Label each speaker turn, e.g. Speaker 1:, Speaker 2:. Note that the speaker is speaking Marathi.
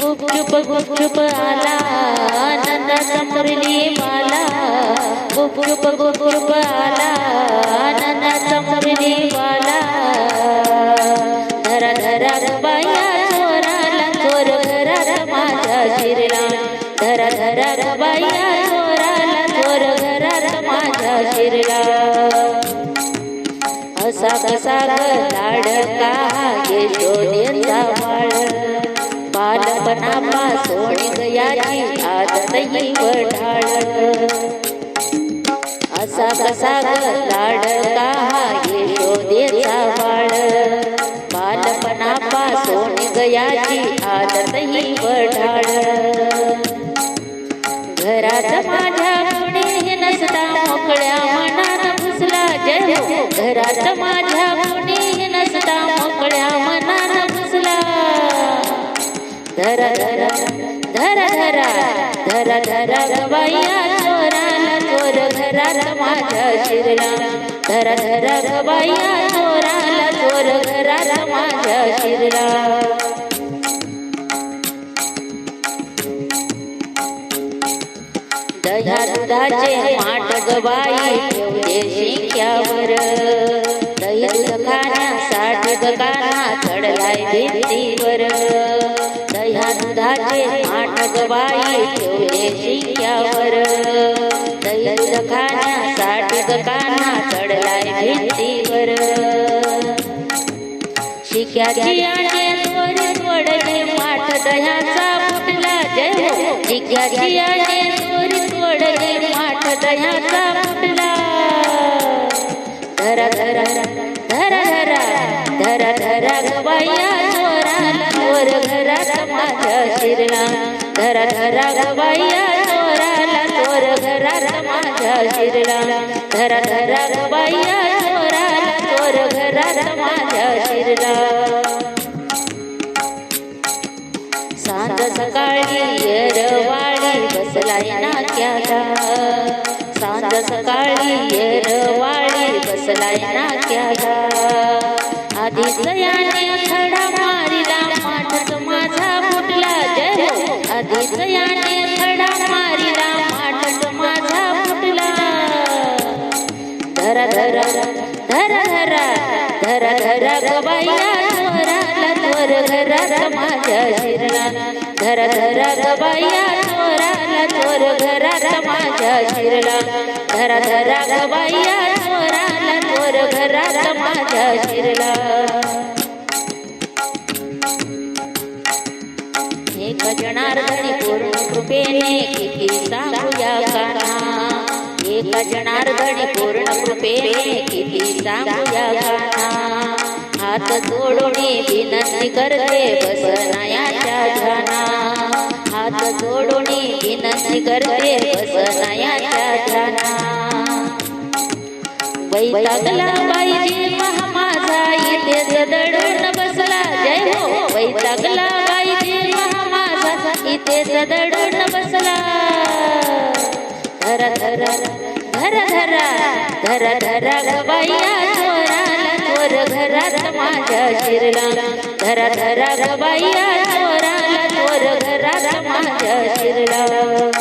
Speaker 1: गुपचुप गुपचुप आला नंदा समरली माला गुपचुप गुपचुप आला नंदा समरली माला धरा धरा ग बाया चोराला चोर घरा माझ्या शिरला धरा धरा ग बाया चोराला चोर घरा माझ्या शिरला असा कसा ग लाडका यशोदेचा बालपणापासून गयाची आदतही वढाळ असा कसा लाडका यशोदेचा बाळ. बालपणापासून गयाची आदतही वढाळ घरात माझ्या धरा धरा धरा धरा धरा धरा गबाया चोराला चोर घरात माझ्या शिरला धरा धरा गबाया चोराला चोर घरात माझ्या शिरला दह्या दुधाचे माठ गवाई ठेवले शिक्यावर. दही दूध खाण्यासाठी गगाना चढलाय भिंतीवर. दुधाचे माठ बाई ठेवले शिक्यावर दही दूध खाण्यासाठी गगाना चढलाय भिंतीवर. शिक्याची आणि वडले माठ दह्याचा फुटला जय हो. शिक्याची आणि वडले माठ दह्याचा फुटला धरा धरा धरा धरा धरा धरा गबाया घर चोर घरात माझ्या शिरला धरा धरा गबाया चोराला चोर घरात माझ्या शिरला धरा धरा गबाया चोराला चोर घरात माझ्या शिरला सांज सकाळी येरवाळी बसलाय नाक्याला सांज सकाळी येरवाळी बसलाय नाक्याला आधी सयाने खडा घरात माझ्या शिरला धरा धरा गबाया चोराला चोर घरात माझ्या शिरला धर धरा बाया चोराला चोर घरात माझ्या शिरला जनार्दनी पूर्ण कृपेने किती सांगूया गाणा एक जनार्दनी पूर्ण कृपेने किती सांगूया गाणा. हात जोडून मी करते बसनायाच्या ध्याना हात जोडून विनंती करते बसनायाच्या ध्याना वैतागला पाहिजे महामाझा इथे सदडून बसला. जय हो वैतागला पाहिजे महामाझा इथे सदडून बसला. धरा धरा धरा धरा धरा धरा गबाया चोर घरात माझ्या शिरला. धरा धरा गबाया चोराला चोर घरात माझ्या शिरला.